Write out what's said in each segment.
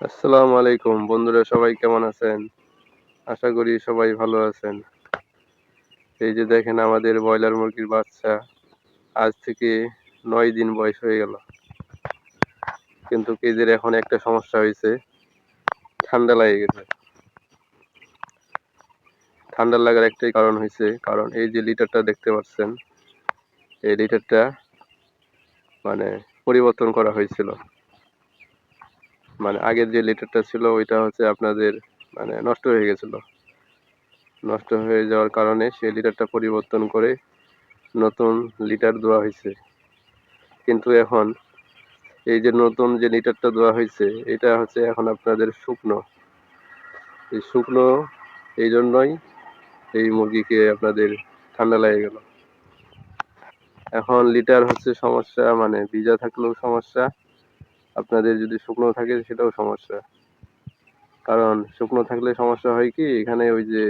আসসালামু আলাইকুম। বন্ধুরা, সবাই কেমন আছেন? আশা করি সবাই ভালো আছেন। এই যে দেখেন আমাদের ব্রয়লার মুরগির বাচ্চা। আজ থেকে নয় দিন বয়স হয়ে গেল। কিন্তু এদের এখন একটা সমস্যা হয়েছে। ঠান্ডা লাগে গেছে। ঠান্ডা লাগার একটাই কারণ হয়েছে। কারণ এই যে লিটারটা দেখতে পাচ্ছেন, এই লিটারটা মানে পরিবর্তন করা হয়েছিল। মানে আগের যে লিটারটা ছিল, ওইটা হচ্ছে আপনাদের মানে নষ্ট হয়ে গেছিল। নষ্ট হয়ে যাওয়ার কারণে সেই লিটারটা পরিবর্তন করে নতুন লিটার দেওয়া হয়েছে। কিন্তু এখন এই যে নতুন যে লিটারটা দেওয়া হয়েছে, এটা হচ্ছে এখন আপনাদের শুকনো। এই শুকনো এই জন্যই এই মুরগিকে আপনাদের ঠান্ডা লেগে গেল। এখন লিটার হচ্ছে সমস্যা মানে ভিজা থাকলেও সমস্যা। আপনাদের যদি শুকনো থাকে সেটাও সমস্যা। কারণ শুকনো থাকলে সমস্যা হয় কি, এখানে ওই যে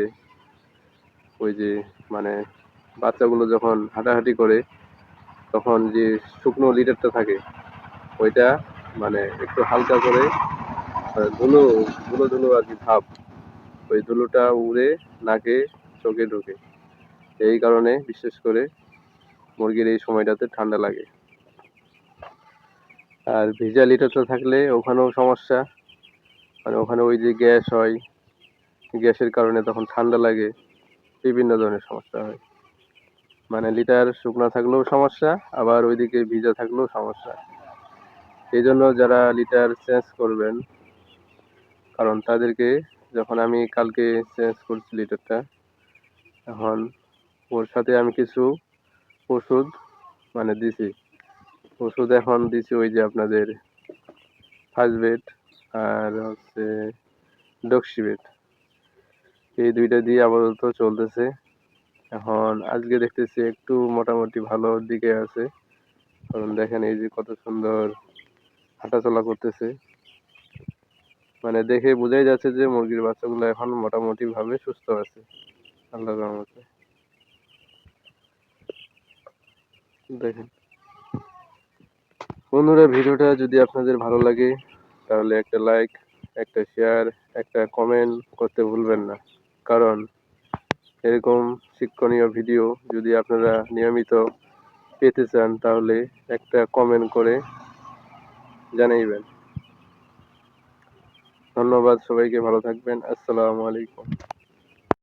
ওই যে মানে বাচ্চাগুলো যখন হাঁটাহাঁটি করে, তখন যে শুকনো লিটারটা থাকে, ওইটা মানে একটু হালকা করে ধুলো ধুলো ধুলো আর কি ভাব, ওই ধুলোটা উড়ে নাকে, চোখে ঢোকে। এই কারণে বিশেষ করে মুরগির এই সময়টাতে ঠান্ডা লাগে। আর ভিজা লিটারটা থাকলে ওখানেও সমস্যা। মানে ওখানে ওই যে গ্যাস হয়, গ্যাসের কারণে তখন ঠান্ডা লাগে, বিভিন্ন ধরনের সমস্যা হয়। মানে লিটার শুকনা থাকলেও সমস্যা, আবার ওইদিকে ভিজা থাকলেও সমস্যা। এই জন্য যারা লিটার চেঞ্জ করবেন, কারণ তাদেরকে যখন আমি কালকে চেঞ্জ করছি লিটারটা এখন ওর সাথে আমি কিছু ওষুধ মানে দিছি। ওষুধ এখন দিছি ওই যে আপনাদের ফার্স্ট আর হচ্ছে ডক্সিবেট এই দুইটা দিয়ে আপাতত চলতেছে। এখন আজকে দেখতেছি একটু মোটামুটি ভালো দিকে আছে। কারণ দেখেন এই যে কত সুন্দর হাঁটাচলা করতেছে। মানে দেখে বোঝাই যাচ্ছে যে মুরগির বাচ্চাগুলো এখন মোটামুটি ভাবে সুস্থ আছে। আল্লাহ রহমতে। দেখেন। বন্ধুরা, ভিডিওটা যদি আপনাদের ভালো লাগে, তাহলে একটা লাইক একটা শেয়ার একটা কমেন্ট করতে ভুলবেন না। কারণ এরকম শিক্ষণীয় ভিডিও যদি আপনারা নিয়মিত পেতে চান, তাহলে একটা কমেন্ট করে জানাইবেন। ধন্যবাদ সবাইকে, ভালো থাকবেন। আসসালামু আলাইকুম।